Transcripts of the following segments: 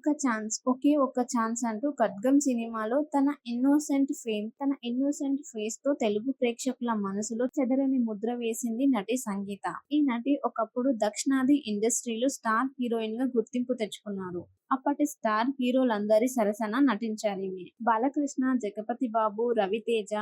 ఒక్క ఛాన్స్ ఒకే ఒక్క ఛాన్స్ అంటూ ఖడ్గం సినిమాలో తన ఇన్నోసెంట్ ఫేమ్ తన ఇన్నోసెంట్ ఫేస్తో తెలుగు ప్రేక్షకుల మనసులో చెదరని ముద్ర వేసింది నటి సంగీత. ఈ నటి ఒకప్పుడు దక్షిణాది ఇండస్ట్రీలో స్టార్ హీరోయిన్గా గుర్తింపు తెచ్చుకున్నారు. అప్పటి స్టార్ హీరోలందరి సరసన నటించారు బాలకృష్ణ జగపతి బాబు రవితేజ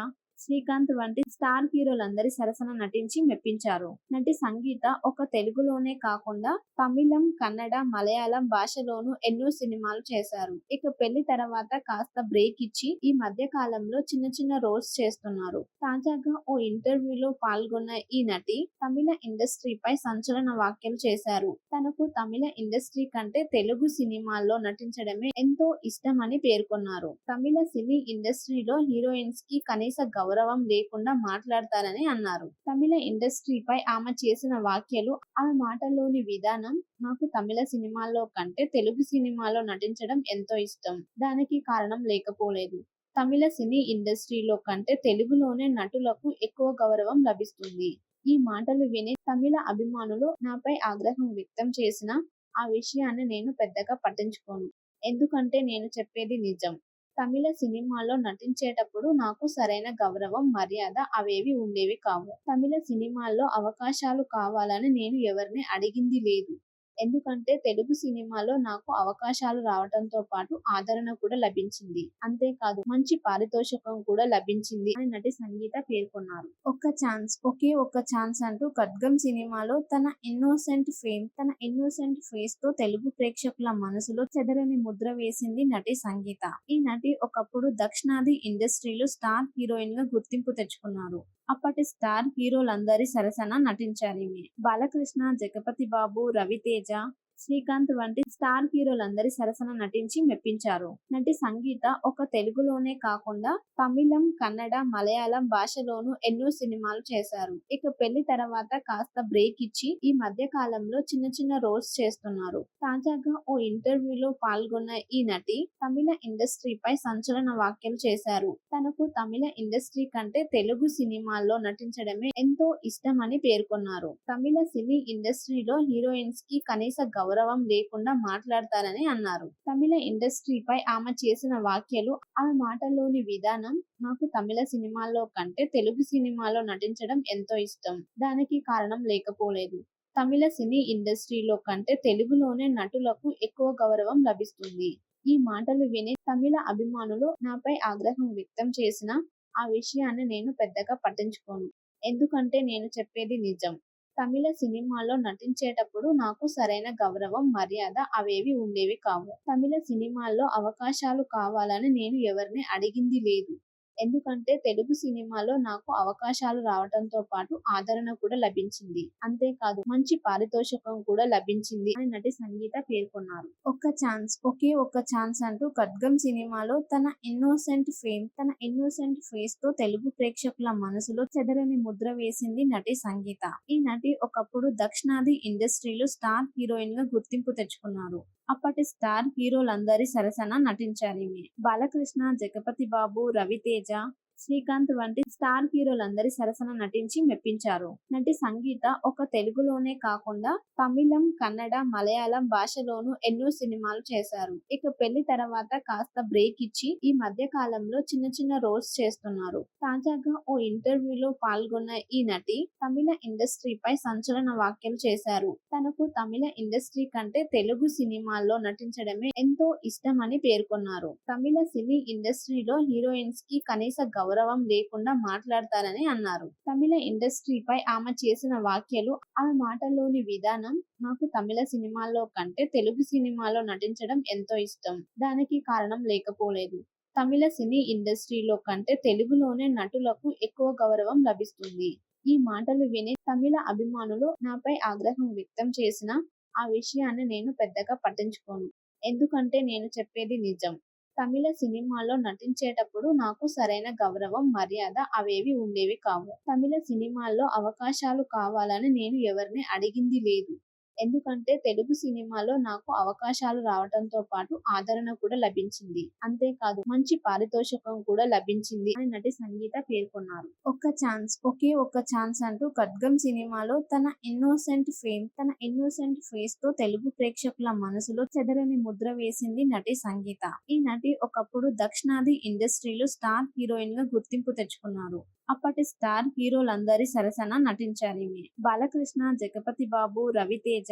శ్రీకాంత్ వంటి స్టార్ హీరోలందరి సరసన నటించి మెప్పించారు. నటి సంగీత ఒక తెలుగులోనే కాకుండా తమిళం కన్నడ మలయాళం భాషలోనూ ఎన్నో సినిమాలు చేశారు. ఇక పెళ్ళి తర్వాత కాస్త బ్రేక్ ఇచ్చి ఈ మధ్య కాలంలో చిన్న చిన్న రోల్స్ చేస్తున్నారు. తాజాగా ఓ ఇంటర్వ్యూలో పాల్గొన్న ఈ నటి తమిళ ఇండస్ట్రీపై సంచలన వ్యాఖ్యలు చేశారు. తనకు తమిళ ఇండస్ట్రీ కంటే తెలుగు సినిమాల్లో నటించడమే ఎంతో ఇష్టమని పేర్కొన్నారు. తమిళ సినీ ఇండస్ట్రీలో హీరోయిన్స్కి కనీస గౌరవం గౌరవం లేకుండా మాట్లాడతారని అన్నారు. తమిళ ఇండస్ట్రీపై ఆమె చేసిన వ్యాఖ్యలు ఆమె మాటల్లోని విధానం నాకు తమిళ సినిమాల్లో కంటే తెలుగు సినిమాలో నటించడం ఎంతో ఇష్టం. దానికి కారణం లేకపోలేదు. తమిళ సినీ ఇండస్ట్రీలో కంటే తెలుగులోనే నటులకు ఎక్కువ గౌరవం లభిస్తుంది. ఈ మాటలు విని తమిళ అభిమానులు నాపై ఆగ్రహం వ్యక్తం చేసిన ఆ విషయాన్ని నేను పెద్దగా పట్టించుకోను. ఎందుకంటే నేను చెప్పేది నిజం. తమిళ సినిమాల్లో నటించేటప్పుడు నాకు సరైన గౌరవం మర్యాద అవేవి ఉండేవి కావు. తమిళ సినిమాల్లో అవకాశాలు కావాలని నేను ఎవరిని అడిగింది లేదు. ఎందుకంటే తెలుగు సినిమాలో నాకు అవకాశాలు రావడంతో పాటు ఆదరణ కూడా లభించింది. అంతేకాదు మంచి పారితోషికం కూడా లభించింది అని నటి సంగీత పేర్కొన్నారు. ఒక్క ఛాన్స్ ఒకే ఒక్క ఛాన్స్ అంటూ ఖడ్గం సినిమాలో తన ఇన్నోసెంట్ ఫేమ్ తన ఇన్నోసెంట్ ఫేస్తో తెలుగు ప్రేక్షకుల మనసులో చెదరని ముద్ర వేసింది నటి సంగీత. ఈ నటి ఒకప్పుడు దక్షిణాది ఇండస్ట్రీలో స్టార్ హీరోయిన్గా గుర్తింపు తెచ్చుకున్నారు. అప్పటి స్టార్ హీరోలందరి సరసన నటించారు బాలకృష్ణ జగపతి బాబు రవితేజ శ్రీకాంత్ వంటి స్టార్ హీరోలందరి సరసన నటించి మెప్పించారు. నటి సంగీత ఒక తెలుగులోనే కాకుండా తమిళం కన్నడ మలయాళం భాషలోనూ ఎన్నో సినిమాలు చేశారు. ఇక పెళ్ళి తర్వాత కాస్త బ్రేక్ ఇచ్చి ఈ మధ్య కాలంలో చిన్న చిన్న రోల్స్ చేస్తున్నారు. తాజాగా ఓ ఇంటర్వ్యూలో పాల్గొన్న ఈ నటి తమిళ ఇండస్ట్రీపై సంచలన వ్యాఖ్యలు చేశారు. తనకు తమిళ ఇండస్ట్రీ కంటే తెలుగు సినిమాల్లో నటించడమే ఎంతో ఇష్టమని పేర్కొన్నారు. తమిళ సినీ ఇండస్ట్రీలో హీరోయిన్స్కి కనీస గౌరవం గౌరవం లేకుండా మాట్లాడతారని అన్నారు. తమిళ ఇండస్ట్రీపై ఆమె చేసిన వ్యాఖ్యలు ఆమె మాటల్లోని విధానం నాకు తమిళ సినిమాల్లో కంటే తెలుగు సినిమాలో నటించడం ఎంతో ఇష్టం. దానికి కారణం లేకపోలేదు. తమిళ సినీ ఇండస్ట్రీలో కంటే తెలుగులోనే నటులకు ఎక్కువ గౌరవం లభిస్తుంది. ఈ మాటలు విని తమిళ అభిమానులు నాపై ఆగ్రహం వ్యక్తం చేసిన ఆ విషయాన్ని నేను పెద్దగా పట్టించుకోను. ఎందుకంటే నేను చెప్పేది నిజం. తమిళ సినిమాల్లో నటించేటప్పుడు నాకు సరైన గౌరవం మర్యాద అవేవి ఉండేవి కావు. తమిళ సినిమాల్లో అవకాశాలు కావాలని నేను ఎవరిని అడిగింది లేదు. ఎందుకంటే తెలుగు సినిమాలో నాకు అవకాశాలు రావడంతో పాటు ఆదరణ కూడా లభించింది. అంతేకాదు మంచి పారితోషికం కూడా లభించింది అని నటి సంగీత పేర్కొన్నారు. ఒక్క ఛాన్స్ ఒకే ఒక్క ఛాన్స్ అంటూ ఖడ్గం సినిమాలో తన ఇన్నోసెంట్ ఫేమ్ తన ఇన్నోసెంట్ ఫేస్తో తెలుగు ప్రేక్షకుల మనసులో చెదరని ముద్ర వేసింది నటి సంగీత. ఈ నటి ఒకప్పుడు దక్షిణాది ఇండస్ట్రీలో స్టార్ హీరోయిన్గా గుర్తింపు తెచ్చుకున్నారు. అప్పటి స్టార్ హీరోలందరి సరసన నటించారు బాలకృష్ణ జగపతి బాబు రవితేజ శ్రీకాంత్ వంటి స్టార్ హీరోలందరి సరసన నటించి మెప్పించారు. నటి సంగీత ఒక తెలుగులోనే కాకుండా తమిళం కన్నడ మలయాళం భాషలోనూ ఎన్నో సినిమాలు చేశారు. ఇక పెళ్ళి తర్వాత కాస్త బ్రేక్ ఇచ్చి ఈ మధ్య కాలంలో చిన్న చిన్న రోల్స్ చేస్తున్నారు. తాజాగా ఓ ఇంటర్వ్యూలో పాల్గొన్న ఈ నటి తమిళ ఇండస్ట్రీపై సంచలన వ్యాఖ్యలు చేశారు. తనకు తమిళ ఇండస్ట్రీ కంటే తెలుగు సినిమాల్లో నటించడమే ఎంతో ఇష్టమని పేర్కొన్నారు. తమిళ సినీ ఇండస్ట్రీలో హీరోయిన్స్కి కనీస గౌరవం గౌరవం లేకుండా మాట్లాడతారని అన్నారు. తమిళ ఇండస్ట్రీపై ఆమె చేసిన వ్యాఖ్యలు ఆమె మాటల్లోని విధానం నాకు తమిళ సినిమాల్లో కంటే తెలుగు సినిమాలో నటించడం ఎంతో ఇష్టం. దానికి కారణం లేకపోలేదు. తమిళ సినీ ఇండస్ట్రీలో కంటే తెలుగులోనే నటులకు ఎక్కువ గౌరవం లభిస్తుంది. ఈ మాటలు విని తమిళ అభిమానులు నాపై ఆగ్రహం వ్యక్తం చేసిన ఆ విషయాన్ని నేను పెద్దగా పట్టించుకోను. ఎందుకంటే నేను చెప్పేది నిజం. తమిళ సినిమాల్లో నటించేటప్పుడు నాకు సరైన గౌరవం మర్యాద అవేవి ఉండేవి కావు. తమిళ సినిమాల్లో అవకాశాలు కావాలని నేను ఎవరిని అడిగింది లేదు. ఎందుకంటే తెలుగు సినిమాలో నాకు అవకాశాలు రావడంతో పాటు ఆదరణ కూడా లభించింది. అంతేకాదు మంచి పారితోషికం కూడా లభించింది అని నటి సంగీత పేర్కొన్నారు. ఒక్క ఛాన్స్ ఒకే ఒక్క ఛాన్స్ అంటూ ఖడ్గం సినిమాలో తన ఇన్నోసెంట్ ఫేమ్ తన ఇన్నోసెంట్ ఫేస్తో తెలుగు ప్రేక్షకుల మనసులో చెదరని ముద్ర వేసింది నటి సంగీత. ఈ నటి ఒకప్పుడు దక్షిణాది ఇండస్ట్రీలో స్టార్ హీరోయిన్గా గుర్తింపు తెచ్చుకున్నారు. అప్పటి స్టార్ హీరోలందరి సరసన నటించారు బాలకృష్ణ జగపతి బాబు రవితేజ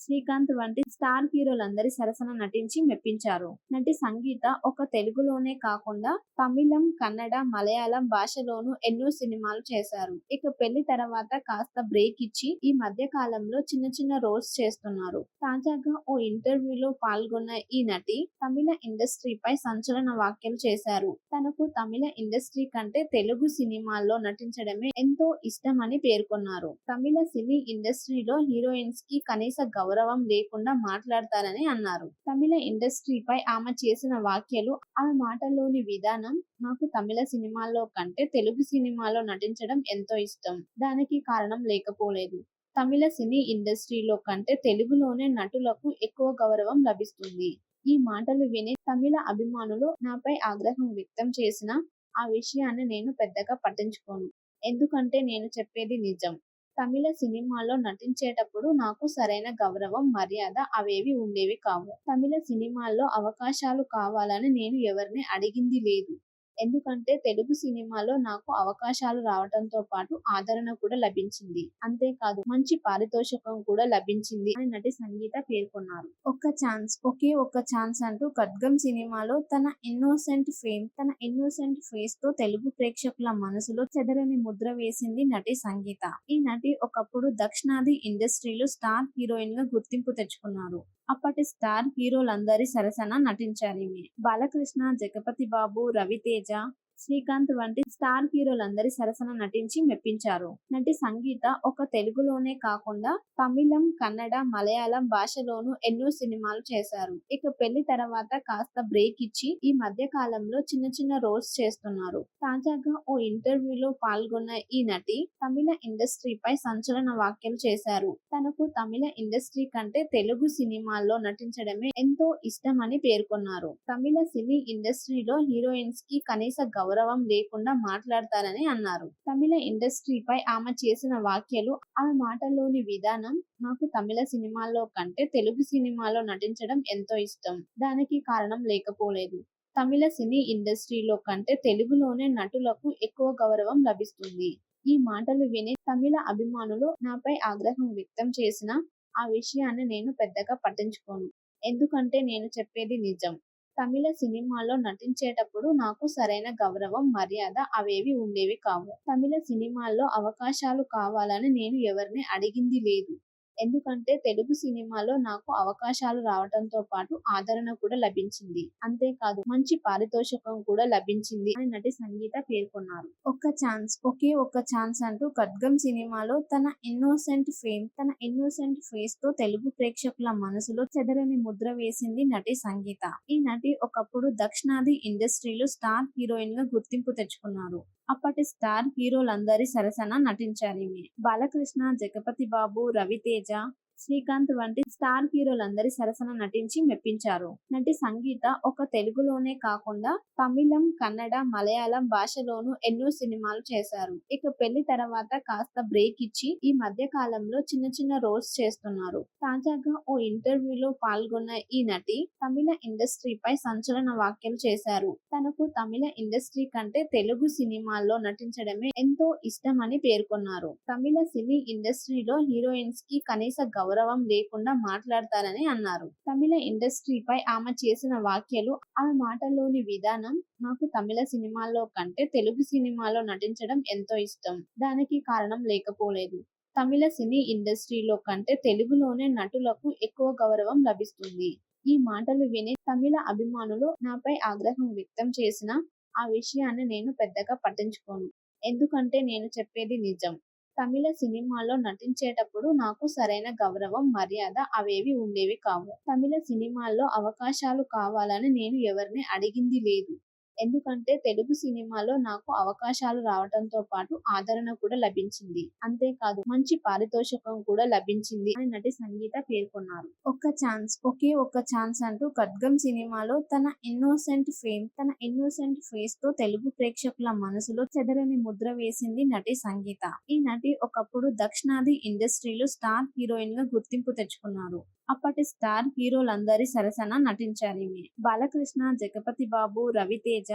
శ్రీకాంత్ వంటి స్టార్ హీరోలందరి సరసన నటించి మెప్పించారు. నటి సంగీత ఒక తెలుగులోనే కాకుండా తమిళం కన్నడ మలయాళం భాషలోనూ ఎన్నో సినిమాలు చేశారు. ఇక పెళ్ళి తర్వాత కాస్త బ్రేక్ ఇచ్చి ఈ మధ్య కాలంలో చిన్న చిన్న రోల్స్ చేస్తున్నారు. తాజాగా ఓ ఇంటర్వ్యూలో పాల్గొన్న ఈ నటి తమిళ ఇండస్ట్రీపై సంచలన వ్యాఖ్యలు చేశారు. తనకు తమిళ ఇండస్ట్రీ కంటే తెలుగు సినిమాల్లో నటించడమే ఎంతో ఇష్టమని పేర్కొన్నారు. తమిళ సినీ ఇండస్ట్రీలో హీరోయిన్స్కి కనీస గౌరవం గౌరవం లేకుండా మాట్లాడతారని అన్నారు. తమిళ ఇండస్ట్రీపై ఆమె చేసిన వ్యాఖ్యలు ఆమె మాటల్లోని విధానం నాకు తమిళ సినిమాల్లో కంటే తెలుగు సినిమాలో నటించడం ఎంతో ఇష్టం. దానికి కారణం లేకపోలేదు. తమిళ సినీ ఇండస్ట్రీలో కంటే తెలుగులోనే నటులకు ఎక్కువ గౌరవం లభిస్తుంది. ఈ మాటలు విని తమిళ అభిమానులు నాపై ఆగ్రహం వ్యక్తం చేసిన ఆ విషయాన్ని నేను పెద్దగా పట్టించుకోను. ఎందుకంటే నేను చెప్పేది నిజం. తమిళ సినిమాల్లో నటించేటప్పుడు నాకు సరైన గౌరవం మర్యాద అవేవి ఉండేవి కావు. తమిళ సినిమాల్లో అవకాశాలు కావాలని నేను ఎవరిని అడిగింది లేదు. ఎందుకంటే తెలుగు సినిమాలో నాకు అవకాశాలు రావడంతో పాటు ఆదరణ కూడా లభించింది. అంతేకాదు మంచి పారితోషికం కూడా లభించింది అని నటి సంగీత పేర్కొన్నారు. ఒక్క ఛాన్స్ ఒకే ఒక్క ఛాన్స్ అంటూ ఖడ్గం సినిమాలో తన ఇన్నోసెంట్ ఫేమ్ తన ఇన్నోసెంట్ ఫేస్తో తెలుగు ప్రేక్షకుల మనసులో చెదరని ముద్ర వేసింది నటి సంగీత. ఈ నటి ఒకప్పుడు దక్షిణాది ఇండస్ట్రీలో స్టార్ హీరోయిన్గా గుర్తింపు తెచ్చుకున్నారు. అప్పటి స్టార్ హీరోలందరి సరసన నటించారు బాలకృష్ణ జగపతి బాబు రవితేజ శ్రీకాంత్ వంటి స్టార్ హీరోలందరి సరసన నటించి మెప్పించారు. నటి సంగీత ఒక తెలుగులోనే కాకుండా తమిళం కన్నడ మలయాళం భాషలోనూ ఎన్నో సినిమాలు చేశారు. ఇక పెళ్ళి తర్వాత కాస్త బ్రేక్ ఇచ్చి ఈ మధ్య కాలంలో చిన్న చిన్న రోల్స్ చేస్తున్నారు. తాజాగా ఓ ఇంటర్వ్యూలో పాల్గొన్న ఈ నటి తమిళ ఇండస్ట్రీపై సంచలన వ్యాఖ్యలు చేశారు. తనకు తమిళ ఇండస్ట్రీ కంటే తెలుగు సినిమాల్లో నటించడమే ఎంతో ఇష్టమని పేర్కొన్నారు. తమిళ సినీ ఇండస్ట్రీలో హీరోయిన్స్కి కనీస గౌరవం గౌరవం లేకుండా మాట్లాడతారని అన్నారు. తమిళ ఇండస్ట్రీపై ఆమె చేసిన వ్యాఖ్యలు ఆమె మాటల్లోని విధానం నాకు తమిళ సినిమాల్లో కంటే తెలుగు సినిమాలో నటించడం ఎంతో ఇష్టం. దానికి కారణం లేకపోలేదు. తమిళ సినీ ఇండస్ట్రీలో కంటే తెలుగులోనే నటులకు ఎక్కువ గౌరవం లభిస్తుంది. ఈ మాటలు విని తమిళ అభిమానులు నాపై ఆగ్రహం వ్యక్తం చేసిన ఆ విషయాన్ని నేను పెద్దగా పట్టించుకోను. ఎందుకంటే నేను చెప్పేది నిజం. తమిళ సినిమాల్లో నటించేటప్పుడు నాకు సరైన గౌరవం మర్యాద అవేవి ఉండేవి కావు. తమిళ సినిమాల్లో అవకాశాలు కావాలని నేను ఎవరిని అడిగింది లేదు. ఎందుకంటే తెలుగు సినిమాలో నాకు అవకాశాలు రావడంతో పాటు ఆదరణ కూడా లభించింది. అంతేకాదు మంచి పారితోషికం కూడా లభించింది అని నటి సంగీత పేర్కొన్నారు. ఒక్క ఛాన్స్ ఒకే ఒక్క ఛాన్స్ అంటూ ఖడ్గం సినిమాలో తన ఇన్నోసెంట్ ఫేమ్ తన ఇన్నోసెంట్ ఫేస్తో తెలుగు ప్రేక్షకుల మనసులో చెదరని ముద్ర వేసింది నటి సంగీత. ఈ నటి ఒకప్పుడు దక్షిణాది ఇండస్ట్రీలో స్టార్ హీరోయిన్గా గుర్తింపు తెచ్చుకున్నారు. అప్పటి స్టార్ హీరోలందరి సరసన నటించారు బాలకృష్ణ జగపతి బాబు రవితేజ శ్రీకాంత్ వంటి స్టార్ హీరోలందరి సరసన నటించి మెప్పించారు. నటి సంగీత ఒక తెలుగులోనే కాకుండా తమిళం కన్నడ మలయాళం భాషలోనూ ఎన్నో సినిమాలు చేశారు. ఇక పెళ్ళి తర్వాత కాస్త బ్రేక్ ఇచ్చి ఈ మధ్య కాలంలో చిన్న చిన్న రోల్స్ చేస్తున్నారు. తాజాగా ఓ ఇంటర్వ్యూలో పాల్గొన్న ఈ నటి తమిళ ఇండస్ట్రీపై సంచలన వ్యాఖ్యలు చేశారు. తనకు తమిళ ఇండస్ట్రీ కంటే తెలుగు సినిమాల్లో నటించడమే ఎంతో ఇష్టమని పేర్కొన్నారు. తమిళ సినీ ఇండస్ట్రీలో హీరోయిన్స్కి కనీస గౌరవం గౌరవం లేకుండా మాట్లాడతారని అన్నారు. తమిళ ఇండస్ట్రీపై ఆమె చేసిన వ్యాఖ్యలు ఆమె మాటల్లోని విధానం నాకు తమిళ సినిమాల్లో కంటే తెలుగు సినిమాలో నటించడం ఎంతో ఇష్టం. దానికి కారణం లేకపోలేదు. తమిళ సినీ ఇండస్ట్రీలో కంటే తెలుగులోనే నటులకు ఎక్కువ గౌరవం లభిస్తుంది. ఈ మాటలు విని తమిళ అభిమానులు నాపై ఆగ్రహం వ్యక్తం చేసిన ఆ విషయాన్ని నేను పెద్దగా పట్టించుకోను. ఎందుకంటే నేను చెప్పేది నిజం. తమిళ సినిమాల్లో నటించేటప్పుడు నాకు సరైన గౌరవం మర్యాద అవేవి ఉండేవి కావు. తమిళ సినిమాల్లో అవకాశాలు కావాలని నేను ఎవరిని అడిగింది లేదు. ఎందుకంటే తెలుగు సినిమాలో నాకు అవకాశాలు రావడంతో పాటు ఆదరణ కూడా లభించింది. అంతేకాదు మంచి పారితోషికం కూడా లభించింది అని నటి సంగీత పేర్కొన్నారు. ఒక్క ఛాన్స్ ఒకే ఒక్క ఛాన్స్ అంటూ ఖడ్గం సినిమాలో తన ఇన్నోసెంట్ ఫేమ్ తన ఇన్నోసెంట్ ఫేస్తో తెలుగు ప్రేక్షకుల మనసులో చెదరని ముద్ర వేసింది నటి సంగీత. ఈ నటి ఒకప్పుడు దక్షిణాది ఇండస్ట్రీలో స్టార్ హీరోయిన్గా గుర్తింపు తెచ్చుకున్నారు. అప్పటి స్టార్ హీరోలందరి సరసన నటించారు బాలకృష్ణ జగపతి బాబు రవితేజ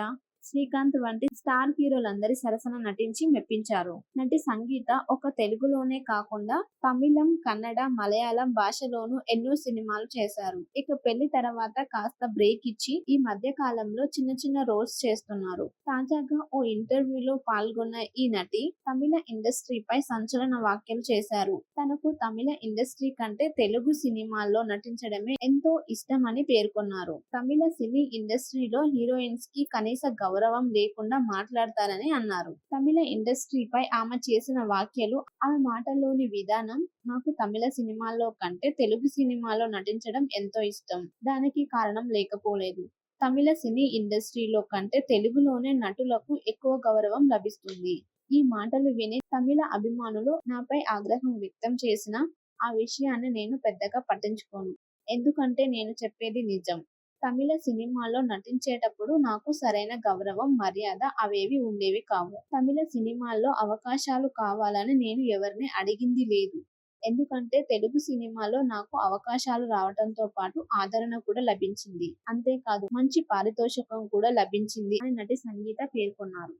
శ్రీకాంత్ వంటి స్టార్ హీరోలందరి సరసన నటించి మెప్పించారు. నటి సంగీత ఒక తెలుగులోనే కాకుండా తమిళం కన్నడ మలయాళం భాషలోనూ ఎన్నో సినిమాలు చేశారు. ఇక పెళ్ళి తర్వాత కాస్త బ్రేక్ ఇచ్చి ఈ మధ్య కాలంలో చిన్న చిన్న రోల్స్ చేస్తున్నారు. తాజాగా ఓ ఇంటర్వ్యూలో పాల్గొన్న ఈ నటి తమిళ ఇండస్ట్రీపై సంచలన వ్యాఖ్యలు చేశారు. తనకు తమిళ ఇండస్ట్రీ కంటే తెలుగు సినిమాల్లో నటించడమే ఎంతో ఇష్టమని పేర్కొన్నారు. తమిళ సినీ ఇండస్ట్రీలో హీరోయిన్స్కి కనీస గౌరవం గౌరవం లేకుండా మాట్లాడతారని అన్నారు. తమిళ ఇండస్ట్రీపై ఆమె చేసిన వ్యాఖ్యలు ఆమె మాటల్లోని విధానం నాకు తమిళ సినిమాల్లో కంటే తెలుగు సినిమాలో నటించడం ఎంతో ఇష్టం. దానికి కారణం లేకపోలేదు. తమిళ సినీ ఇండస్ట్రీలో కంటే తెలుగులోనే నటులకు ఎక్కువ గౌరవం లభిస్తుంది. ఈ మాటలు విని తమిళ అభిమానులు నాపై ఆగ్రహం వ్యక్తం చేసిన ఆ విషయాన్ని నేను పెద్దగా పట్టించుకోను. ఎందుకంటే నేను చెప్పేది నిజం. తమిళ సినిమాల్లో నటించేటప్పుడు నాకు సరైన గౌరవం మర్యాద అవేవి ఉండేవి కావు. తమిళ సినిమాల్లో అవకాశాలు కావాలని నేను ఎవరిని అడిగింది లేదు. ఎందుకంటే తెలుగు సినిమాలో నాకు అవకాశాలు రావడంతో పాటు ఆదరణ కూడా లభించింది. అంతేకాదు మంచి పారితోషికం కూడా లభించింది. అని నటి సంగీత పేర్కొన్నారు.